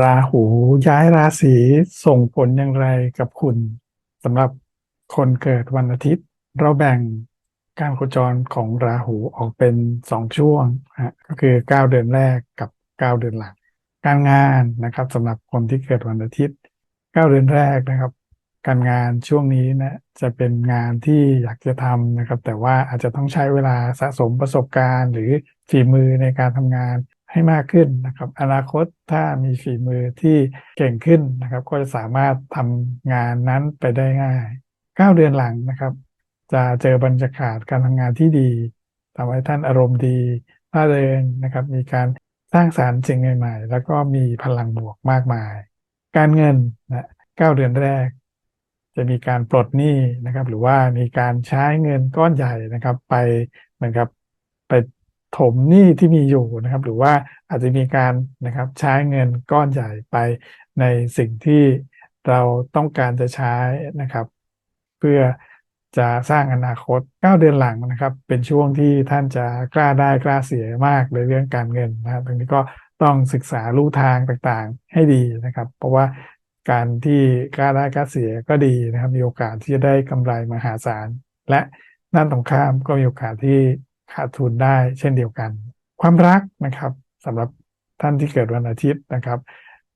ราหูย้ายราศีส่งผลอย่างไรกับคุณสำหรับคนเกิดวันอาทิตย์ เราแบ่งการโคจรของราหูออกเป็นสองช่วงฮะก็คือเก้าเดือนแรกกับเก้าเดือนหลัง การงานนะครับสำหรับคนที่เกิดวันอาทิตย์เก้าเดือนแรกนะครับ การงานช่วงนี้นะจะเป็นงานที่อยากจะทำนะครับ แต่ว่าอาจจะต้องใช้เวลาสะสมประสบการณ์ หรือฝีมือในการทำงาน ให้มากขึ้นนะครับ อนาคตถ้ามีฝีมือที่เก่งขึ้นนะครับ ก็จะสามารถทำงานนั้นไปได้ง่ายเก้าเดือนหลังนะครับ จะเจอบรรยากาศการทำงานที่ดีทำให้ท่านอารมณ์ดีร่าเริงนะครับ มีการสร้างสารรค์สิ่งใหม่ๆ แล้วก็มีพลังบวกมากมาย การเงินนะเก้าเดือนแรก จะมีการปลดหนี้นะครับ หรือว่ามีการใช้เงินก้อนใหญ่นะครับ ไปเหมือนกับไป ถมหนี้ที่มีอยู่นะครับ หรือว่าอาจจะมีการนะครับใช้เงินก้อนใหญ่ไปในสิ่งที่เราต้องการจะใช้นะครับ เพื่อจะสร้างอนาคต 9 เดือนหลังนะครับ เป็นช่วงที่ท่านจะกล้าได้กล้าเสียมากในเรื่องการเงินนะครับตรงนี้ก็ต้องศึกษาลู่ทางต่างๆให้ดีนะครับ เพราะว่าการที่กล้าได้กล้าเสียก็ดีนะครับ มีโอกาสที่จะได้กำไรมหาศาล และด้านตรงข้ามก็มีโอกาสที่ ขาดทุนได้เช่นเดียวกัน ความรักนะครับสำหรับท่านที่เกิดวันอาทิตย์นะครับ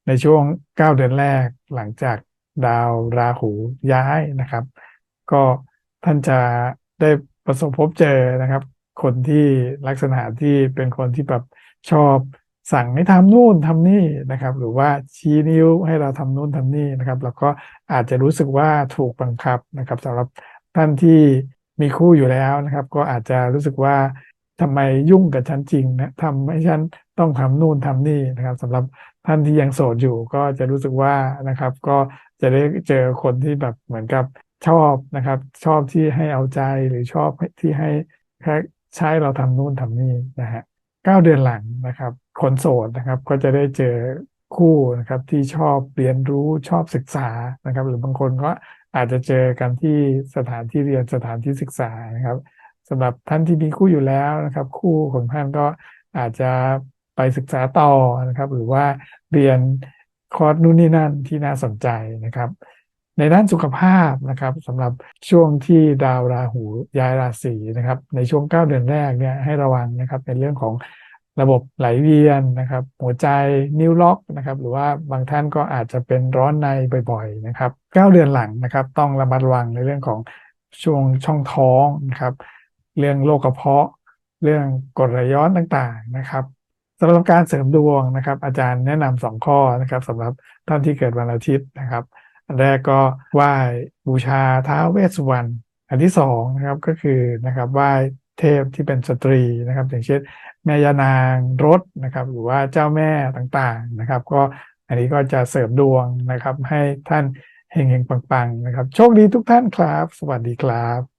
ในช่วง 9 เดือนแรกหลังจากดาวราหูย้ายนะครับ ก็ท่านจะได้ประสบพบเจอนะครับ คนที่ลักษณะที่เป็นคนที่แบบชอบสั่งให้ทำนู่นทำนี่นะครับ หรือว่าชี้นิ้วให้เราทำนู่นทำนี่นะครับ แล้วก็อาจจะรู้สึกว่าถูกบังคับนะครับสำหรับท่านที่ มีคู่อยู่แล้วนะครับ ก็อาจจะรู้สึกว่าทำไมยุ่งกับฉันจริงนะทำให้ฉันต้องทำนู่นทำนี่นะครับสำหรับท่านที่ยังโสดอยู่ก็จะรู้สึกว่านะครับ ก็จะได้เจอคนที่แบบเหมือนกับชอบนะครับ ชอบที่ให้เอาใจหรือชอบที่ให้ใช้เราทำนู่นทำนี่นะฮะเก้าเดือนหลังนะครับ คนโสดนะครับ ก็จะได้เจอคู่นะครับที่ชอบเรียนรู้ชอบศึกษานะครับ หรือบางคนก็ อาจจะเจอกันที่สถานที่เรียนสถานที่ศึกษานะครับสำหรับท่านที่มีคู่อยู่แล้วนะครับ คู่ของท่านก็อาจจะไปศึกษาต่อนะครับ หรือว่าเรียนคอร์สนู่นนี่นั่นที่น่าสนใจนะครับ ในด้านสุขภาพนะครับสำหรับช่วงที่ดาวราหูย้ายราศีนะครับ ในช่วง 9 เดือนแรกเนี่ยให้ระวังนะครับในเรื่องของ ระบบไหลเวียนนะครับ หัวใจนิ้วล็อกนะครับ หรือว่าบางท่านก็อาจจะเป็นร้อนในบ่อยๆนะครับ9เดือนหลังนะครับ ต้องระมัดระวังในเรื่องของช่วงช่องท้องนะครับ เรื่องโรคกระเพาะ เรื่องกรดไหลย้อนต่างๆนะครับสำหรับการเสริมดวงนะครับ อาจารย์แนะนำสองข้อนะครับสำหรับท่านที่เกิดวันอาทิตย์นะครับอันแรกก็ไหว้บูชาท้าวเวสสุวรรณอันที่สองนะครับก็คือนะครับไหว้ เทพที่เป็นสตรีนะครับอย่างเช่นแม่ยานางรถนะครับหรือว่าเจ้าแม่ต่างๆนะครับ ก็อันนี้ก็จะเสริมดวงนะครับ ให้ท่านเฮงๆปังๆนะครับ โชคดีทุกท่านครับ สวัสดีครับ